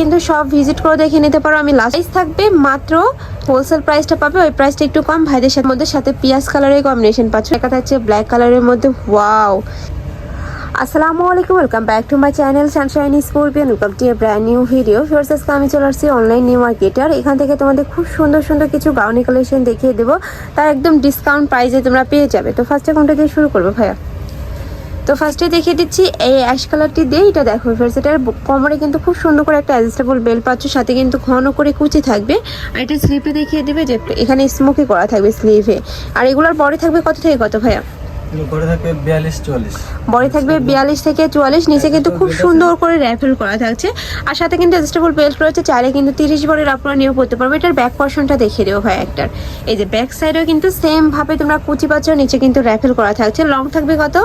কিন্তু সব ভিজিট করে দেখে নিতে পারো। আমি লাস্ট থাকবে মাত্র হোলসেল প্রাইসটা পাবে। ওই প্রাইসটা একটু কম। ভাইদের সাথে মধ্যে সাথে পিয়াজ কালারের কম্বিনেশন পাচ্ছ। একটা থাকছে ব্ল্যাক কালারের মধ্যে। ওয়াও আসসালামু আলাইকুম। Welcome back to my channel sunshine scorpion welcome to a brand new video ফিরস আজকে আমি চলে আসছি অনলাইন নিউ মার্কেটার এখান থেকে তোমাদের খুব সুন্দর সুন্দর কিছু গাউনি কালেকশন দেখিয়ে দেবো। তার একদম ডিসকাউন্ট প্রাইসে তোমরা পেয়ে যাবে। তো ফার্স্টে কোনটা দিয়ে শুরু করব, ভাইয়া। তো ফার্স্টে দেখিয়ে দিচ্ছি এই অ্যাশ কালারটি দিয়ে এটা দেখো ফার্স্ট এটার কোমরে কিন্তু খুব সুন্দর করে একটা অ্যাডজাস্টেবল বেল পাচ্ছ সাথে কিন্তু ঘন করে কুচি থাকবে। আর এটা স্লিপে দেখিয়ে দেবে যে এখানে স্মোকি করা থাকবে স্লিভে আর এগুলোর পরে থাকবে কত থেকে কত ভাইয়া? বডি থাকবে বিয়াল্লিশ থেকে চুয়াল্লিশ নিচে কিন্তু খুব সুন্দর করে র্যাফেল করা থাকছে। আর সাথে কিন্তু অ্যাডজাস্টেবল বেল্ট রয়েছে চাইলে কিন্তু তিরিশ বডির আপনারা নিয়েও পড়তে পারবে। এটার ব্যাক পোর্শনটা দেখিয়ে দেবো ভাই একটার। এই যে ব্যাক সাইডেও কিন্তু সেম ভাবে তোমরা কুচি পাচ্ছ নিচে কিন্তু র্যাফেল করা থাকছে। লং থাকবে কত?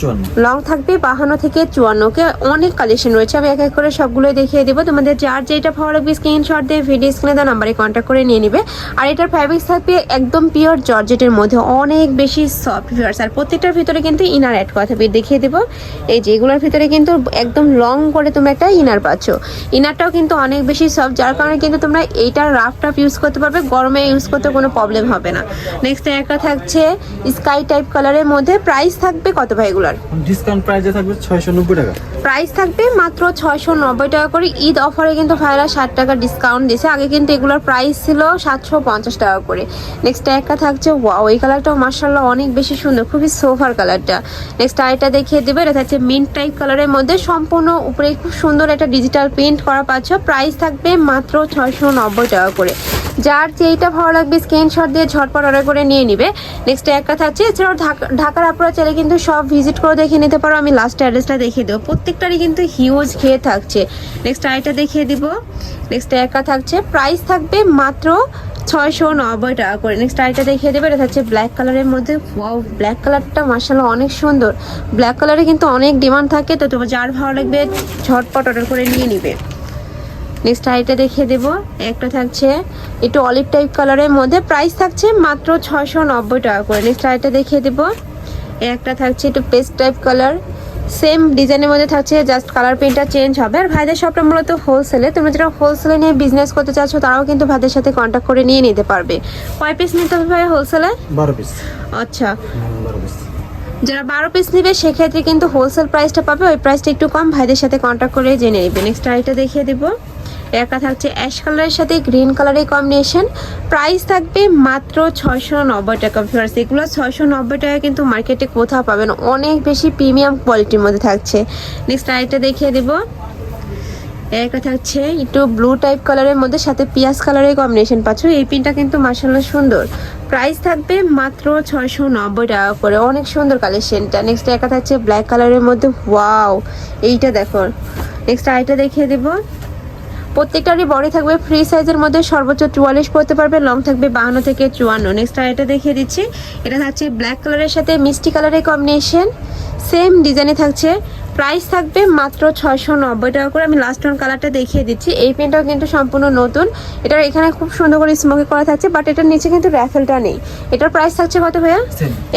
চুয়ান্ন। লং থাকবে বাহান্ন থেকে চুয়ান্নকে অনেক কালেকশন রয়েছে। আমি এক এক করে সবগুলো দেখিয়ে দেবো। তোমাদের যার যেটা ভালো লাগবে স্ক্রিনশট দিয়ে ভিডিও স্ক্রিনে দেওয়া নাম্বারে কন্ট্যাক্ট করে নিয়ে নিবে। আর এটার ফ্যাব্রিক্স থাকবে একদম পিওর জর্জেটের মধ্যে। অনেক বেশি সফট ভিউয়ার্স আর প্রত্যেকটার ভিতরে কিন্তু ইনার অ্যাড করা থাকবে। দেখিয়ে দেবো। এই যে এগুলোর ভিতরে কিন্তু একদম লং করে তোমরা একটা ইনার পাচ্ছ। ইনারটাও কিন্তু অনেক বেশি সফট যার কারণে কিন্তু তোমরা এইটার রাফ টাফ ইউজ করতে পারবে। গরমে ইউজ করতে কোনো প্রবলেম হবে না। নেক্সট একটা থাকছে স্কাই টাইপ কালারের মধ্যে। প্রাইস থাকবে কত ভাই এগুলার? ডিসকাউন্ট প্রাইসে থাকবে ছয়শো নব্বই টাকা। প্রাইস থাকবে মাত্র ছয়শো নব্বই টাকা করে। ঈদ অফারে কিন্তু ভাইরা ষাট টাকা ডিসকাউন্ট দিয়েছে। আগে কিন্তু এগুলোর প্রাইস ছিল সাতশো পঞ্চাশ টাকা করে। নেক্সট একটা থাকছে ওয়াও এই কালারটাও মার্শাল্লাহ অনেক বেশি সুন্দর খুবই সোফার কালারটা নেক্সট আরেকটা দেখিয়ে দেবে এটা থাকছে মিন্ট টাইপ কালারের মধ্যে। সম্পূর্ণ উপরে খুব সুন্দর একটা ডিজিটাল প্রিন্ট করা পাচ্ছ। প্রাইস থাকবে মাত্র ছয়শো নব্বই টাকা করে। যার যেইটা ভালো লাগবে স্ক্রিনশট দিয়ে ঝটপট অর্ডার করে নিয়ে নিবে। নেক্সট একটা থাকছে এছাড়াও ঢাকা- ঢাকার আপনারা চাইলে কিন্তু সব ভিজিট করে দেখে নিতে পারো। আমি লাস্ট অ্যাড্রেসটা দেখিয়ে দেবো। প্রত্যেকটারই কিন্তু হিউজ খেয়ে থাকছে। নেক্সট আরেকটা দেখিয়ে দিব। নেক্সট একটা থাকছে। প্রাইস থাকবে মাত্র ছয়শো নব্বই টাকা করে। নেক্সট আরেকটা দেখিয়ে দেবে। এটা থাকছে ব্ল্যাক কালারের মধ্যে। ওয়াও ব্ল্যাক কালারটা মার্শাল্লাহ অনেক সুন্দর। ব্ল্যাক কালারে কিন্তু অনেক ডিমান্ড থাকে। তো তোমার যার ভালো লাগবে ঝটপট অর্ডার করে নিয়ে নিবে। নেক্সট আইটা দেখিয়ে দেবো। একটা থাকছে একটু অলিভ টাইপ কালারের মধ্যে। প্রাইস থাকছে মাত্র ছয়শো নব্বই টাকা করে। নেক্সট আইটা দেখিয়ে দেবো। একটা থাকছে একটু পেস্ট টাইপ কালার সেম ডিজাইনের মধ্যে থাকছে জাস্ট কালার প্রিন্টটা চেঞ্জ হবে। আর ভাইদের শপটা মূলত হোলসেলে তোমরা যারা হোলসেলে নিয়ে বিজনেস করতে চাচ্ছ তারাও কিন্তু ভাইদের সাথে কন্ট্যাক্ট করে নিয়ে নিতে পারবে। কয় পিস নিতে হবে ভাই হোলসেলে বারো পিস আচ্ছা। যারা বারো পিস নেবে সেক্ষেত্রে কিন্তু হোলসেল প্রাইসটা পাবে। ওই প্রাইসটা একটু কম ভাইদের সাথে কন্ট্যাক্ট করে জেনে নেবে। নেক্সট আরেকটা দেখিয়ে দেবো। একটা থাকছে অ্যাশ কালারের সাথে গ্রিন কালারের কম্বিনেশন প্রাইস থাকবে মাত্র ছয়শো নব্বই টাকা ফিয়ার্স এগুলো ছয়শো নব্বই টাকা কিন্তু মার্কেটে কোথাও পাবেন। অনেক বেশি প্রিমিয়াম কোয়ালিটির মধ্যে থাকছে। নেক্সট আরেকটা দেখিয়ে দেবো। একটা থাকছে একটু ব্লু টাইপ কালারের মধ্যে সাথে পিয়াজ কালারের কম্বিনেশন পাচ্ছ। এই পিনটা কিন্তু মাসাল্লাহ সুন্দর। প্রাইস থাকবে মাত্র ছয়শো নব্বই টাকা করে। অনেক সুন্দর কালেকশনটা নেক্সট একটা থাকছে ব্ল্যাক কালারের মধ্যে। ওয়াও এইটা দেখো। নেক্সট আরেকটা দেখিয়ে দেবো। প্রত্যেকটারই বডি থাকবে ফ্রি সাইজের মধ্যে সর্বোচ্চ চুয়াল্লিশ পড়তে পারবে লং থাকবে বাহান্ন থেকে চুয়ান্ন। নেক্সট আর এটা দেখিয়ে দিচ্ছি। এটা থাকছে ব্ল্যাক কালারের সাথে মিষ্টি কালারের কম্বিনেশন সেম ডিজাইনে থাকছে। প্রাইস থাকবে মাত্র ছয়শো নব্বই টাকা করে। আমি লাস্ট ওয়ান কালারটা দেখিয়ে দিচ্ছি। এই পেনটাও কিন্তু সম্পূর্ণ নতুন। এটার এখানে খুব সুন্দর করে স্মোকি করা থাকছে বাট এটার নিচে কিন্তু র্যাফেলটা নেই। এটার প্রাইস থাকছে কত ভাইয়া?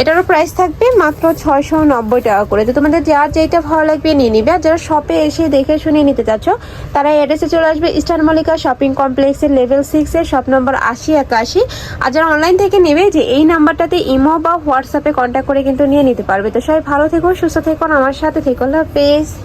এটারও প্রাইস থাকবে মাত্র ছয়শো নব্বই টাকা করে। তো তোমাদের যার যেটা ভালো লাগবে নিয়ে নিবে। আর যারা শপে এসে দেখে শুনে নিতে চাচ্ছ তারা এই অ্যাড্রেসে চলে আসবে ইস্টার্ন মল্লিকা শপিং কমপ্লেক্সের লেভেল সিক্সের শপ নম্বর আশি একাশি। আর যারা অনলাইন থেকে নেবে যে এই নাম্বারটাতে ইমো বা হোয়াটসঅ্যাপে কন্ট্যাক্ট করে কিন্তু নিয়ে নিতে পারবে। তো সবাই ভালো থেকো সুস্থ থেকো আমার সাথে থেকো। face